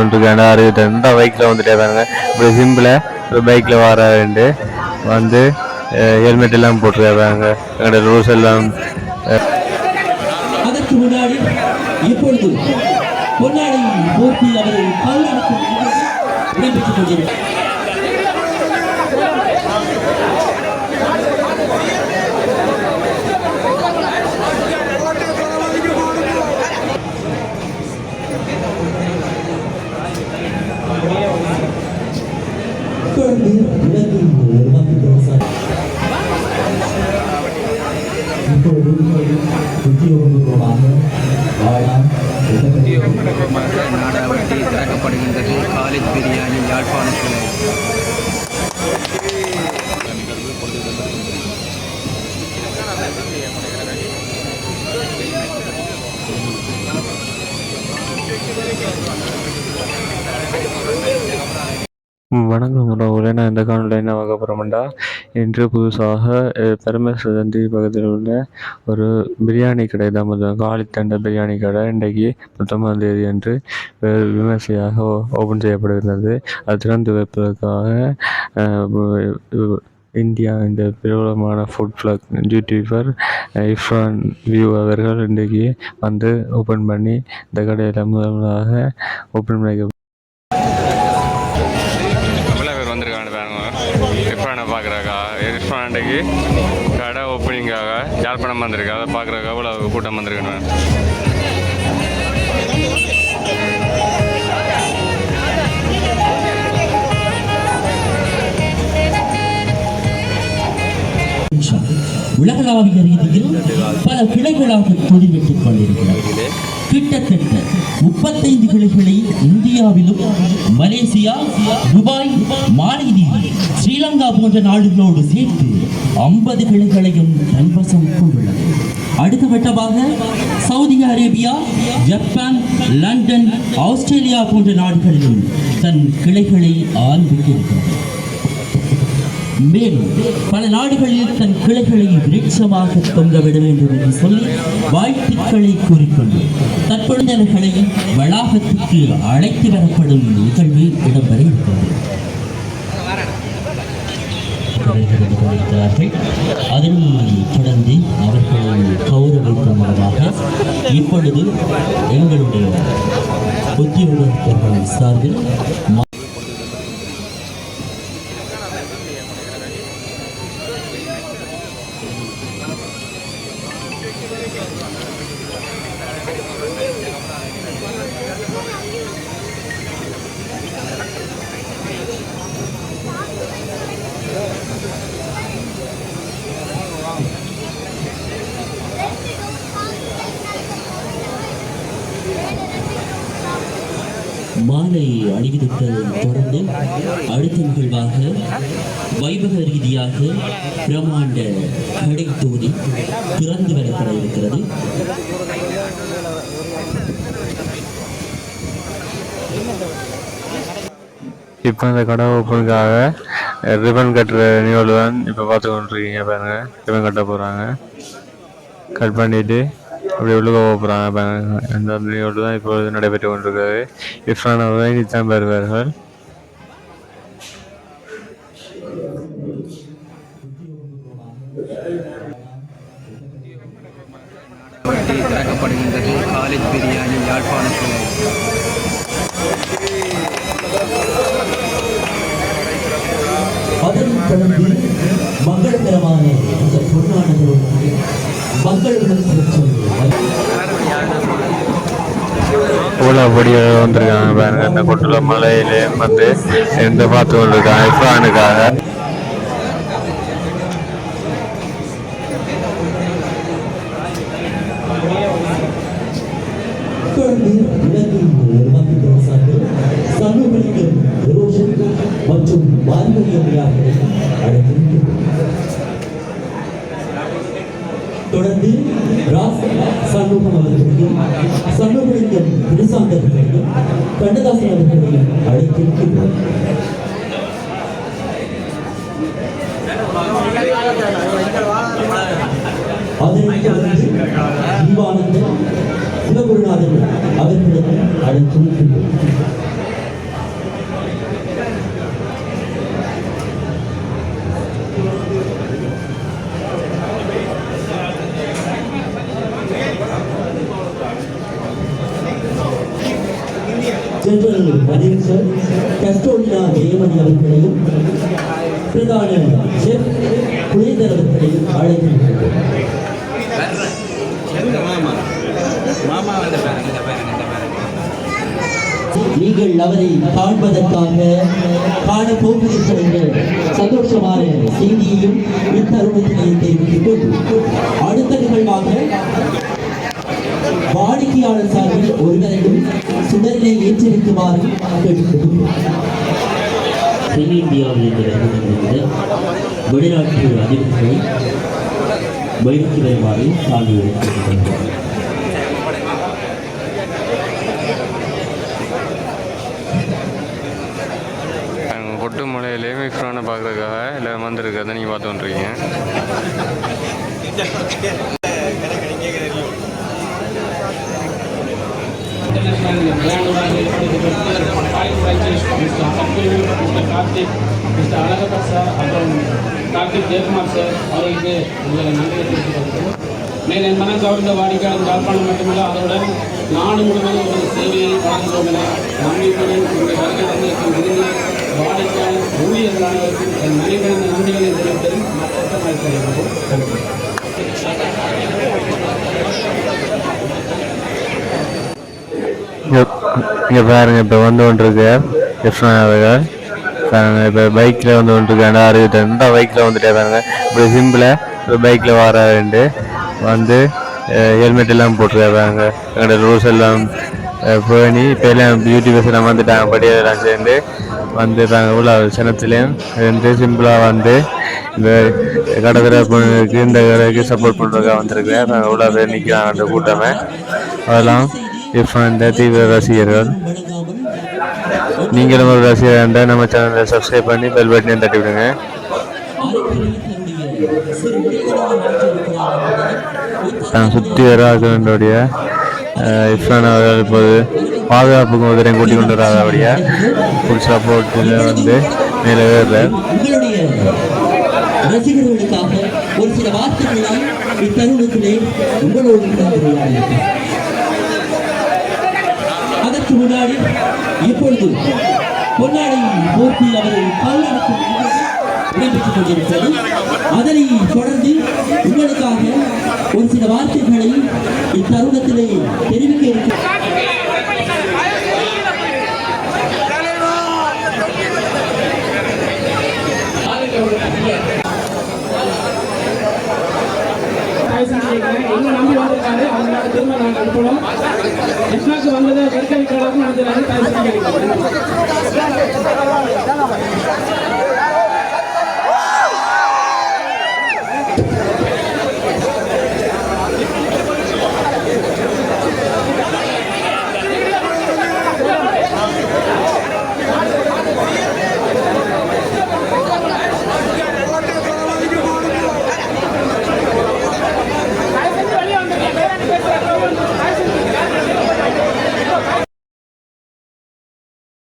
வந்துருக்காங்க அறுபத்தி ரெண்டு பைக்கில் வந்துட்டே பாருங்க இப்படி சிம்பிளாக இப்போ பைக்கில் வர ரெண்டு வந்து ஹெல்மெட் எல்லாம் போட்டுருக்காங்க. எங்களோட ரூல்ஸ் எல்லாம் அதற்கு முன்னாடி இப்பொழுது பொன்னாடி போட்டி அவர்கள் பல்லடத்தில் இடம்பெற்றுக் கொண்டிருக்கிறார். தொடர்ந்து இலங்கையின் மக்கள் சார் இப்பொழுது உத்தியோகபூர்வமாக வாழாம் நாடாவட்டி திறக்கப்படுகின்றது காலேஜ் பிரியாணி யாழ்ப்பாணத்தில். வணக்கம் உறவுகளே. நான் இந்த காணொலியில் என்ன பார்க்க போகிறோம்டா இன்று புதுசாக பெருமை பெருமஸ் பக்கத்தில் உள்ள ஒரு பிரியாணி கடை தான் முதல். காலித்தண்ட பிரியாணி கடை. இன்றைக்கு பத்தொன்பதாம் தேதி அன்று விமர்சையாக ஓப்பன் செய்யப்படுகிறது. அது திறந்து வைப்பதற்காக இந்தியா இந்த பிரபலமான ஃபுட் பிளாக் யூடியூபர் இஃப்ரான் வியூ அவர்கள் இன்றைக்கு வந்து ஓப்பன் பண்ணி இந்த கடையில் முதலாக ஓப்பன் பண்ணி இர்ஃபான் கடை ஓப்பனிங்காக யாழ்ப்பாணம் வந்திருக்கு அதை பார்க்குறக்காக அவ்வளோ கூட்டம் வந்திருக்கேன் உலகளாவிய ரீதியில் பல கிளைகளாக தொழில்விட்டுக் கொண்டிருக்கிறது கிட்டத்தட்ட முப்பத்தைந்து கிளைகளை இந்தியாவிலும் மலேசியா துபாய் மாலைதீவு ஸ்ரீலங்கா போன்ற நாடுகளோடு சேர்த்து ஐம்பது கிளைகளையும் தன்வசம் கொண்டுள்ளது. அடுத்த கட்டமாக Saudi Arabia Japan London Australia போன்ற நாடுகளிலும் தன் கிளைகளை ஆரம்பித்திருக்கிறது. மேலும் பல நாடுகளில் தன் கிளைகளை விருட்சமாக தொங்கவிட வேண்டும் என்று சொல்லி வாழ்த்துக்களை கூறிக்கொண்டு தற்பொழுதர்களை வளாகத்துக்கு அழைத்து வரப்படும் நிகழ்வு இடம்பெற இருக்கிறது. அதன் தொடர்ந்து அவர்களை கௌரவிக்கும் மூலமாக இப்பொழுது எங்களுடைய உத்தியோகத்தர்கள் சார்பில் அணிவித்ததை தொடர்ந்து அடுத்த நிகழ்வாக வைபக ரீதியாக பிரம்மாண்ட கடை தொகுதி திறந்து வரப்பட இருக்கிறது. இப்போ இந்த கடை ஓப்பனுக்காக ரிபன் கட்டுற நிகழ்வு தான் இப்போ பார்த்து கொண்டிருக்கீங்க பாருங்க. ரிப்பன் கட்ட போகிறாங்க கட் பண்ணிவிட்டு அப்படி போக போகிறாங்க அந்த நிகழ்வு தான் இப்பொழுது நடைபெற்று கொண்டிருக்கிறது. இஃப்ரான் அவர்கள் வருவார்கள். நாடாவட்டி திறக்கப்படுகின்றது காலேஜ் பிரியாணி யாழ்ப்பாணத்தில் மங்களகரமான இந்த பொன்னானதோடு மக்களுடன் இவ்வளோ படியாக வந்திருக்காங்க பாருங்க இந்த கொட்டுள்ள மலையிலே வந்து இந்த பார்த்து கொண்டிருக்காங்க இஃப்ரானுக்காக மற்றும் பாரம்பரியமையாக தொடர்ந்து ராஸ் சண்முகம் அவர்களையும் சண்முகலிங்கம் திருசாந்தர்களையும் கண்ணதாசன் அவர்களையும் அழைத்திருக்கின்றனர் அதனைத் தொடர்ந்து ஜீவானந்தன் சிவகுருநாதன் அவர்களிடம் ஜெனரல் மதீன் சார் கஸ்டோடினா ஜெயமணி அவர்களையும் பிரதான செஃப் குலேதர் அவர்களையும் அழைக்கின்றோம் நீங்கள் அவரை காண்பதற்காக காண போகிறீர்கள் என்ற சந்தோஷமான செய்தியையும் இத்தருணத்திலே தெரிவித்துக் கொண்டு அடுத்த நிகழ்வாக வாடிக்கையாளர் சார்பில் ஒருவரையும் சுடரினை ஏற்றிருக்குமாறு கேட்டுக்கொள்கிறோம் தென்னிந்தியாவில் இருந்து வெளிநாட்டு அதிபர்களை பயிற்சி வருமாறு தாண்டி எடுத்துக்கொள்கிறோம் பார்க்குறதுக்காக எல்லோரும் வந்திருக்கிறத நீங்கள் பார்த்து வந்துருக்கீங்க five branches Mr. Alagappa sir அப்புறம் கார்த்திக் ஜெயக்குமார் சார் அவர்களுக்கு உங்களை நன்றி தெரிவித்துக் மேல் என் மனம் கவர்ந்த வாடிக்கையாளர் யாழ்ப்பாணம் மட்டுமல்ல அதோட நாடு முழுவதும் ஒரு சேவையை வழங்குவோம் என நம்பிக்கையுடன் வருகை தந்திருக்கும் வாடிக்கையாளர் ஊழியர்கள் அனைவருக்கும் என் மனைவிழந்த நன்றிகளை தெரிவித்ததில் இங்கே பாருங்க இப்போ வந்து கொண்டிருக்கு கிருஷ்ணன் அவர்கள் பாருங்க இப்போ பைக்கில் வந்து கொண்டிருக்காங்க அறுபத்தி ரெண்டு பைக்கில் வந்துட்டே பாருங்க இப்படி சிம்பிளாக இப்போ பைக்கில் வர வேண்டு வந்து ஹெல்மெட் எல்லாம் போட்டுருக்காங்க எங்களோட ரூல்ஸ் எல்லாம் பேணி இப்போ எல்லாம் யூடியூபர்ஸ் எல்லாம் வந்துட்டாங்க படியெல்லாம் சேர்ந்து வந்து பாருங்க உள்ள சினத்துலேயும் இருந்து சிம்பிளாக வந்து இந்த கடற்கரை பொண்ணுக்கு இந்த கடைக்கு சப்போர்ட் பண்ணுறதுக்காக வந்திருக்கேன் நாங்கள் உள்ள நிற்கிறாங்க அந்த கூட்டமே அதெல்லாம் டிஃப்ரெண்ட் தீவிர ரசிகர்கள் நீங்கள் நீங்களும் ஒரு ரசிகர் இருந்தால் நம்ம சேனலை சப்ஸ்கிரைப் பண்ணி பெல் பட்டனையும் தட்டி விடுங்க. நான் சுற்றி வர ஆக்களுடைய இஃப்ரான் அவர்கள் இப்போது பாதுகாப்புக்கு உதவியும் கூட்டி கொண்டு வராத அப்படியா ஃபுல் சப்போர்ட்டில் வந்து மேலே ஏறுறார். ரசிகர்களுக்காக ஒரு சில வார்த்தைகளை இத்தருணத்திலே உங்களோடு கலந்துரையாடியிருக்கிறேன். அதற்கு முன்னாடி இப்பொழுது பொன்னாடை போட்டி அவர்கள் பல்லடத்தில் இடம்பெற்றுக் கொண்டிருக்கிறது அதனை தொடர்ந்து உங்களுக்காக ஒரு சில வார்த்தைகளை இத்தருணத்திலே தெரிவிக்க இருக்கிறேன் எங்க நம்பி வந்திருக்காரு அவங்களோட திரும்ப நாங்கள் அனுப்பணும் வந்ததை வெறுக்க வைக்கிற அளவுக்கு நடந்துறாரு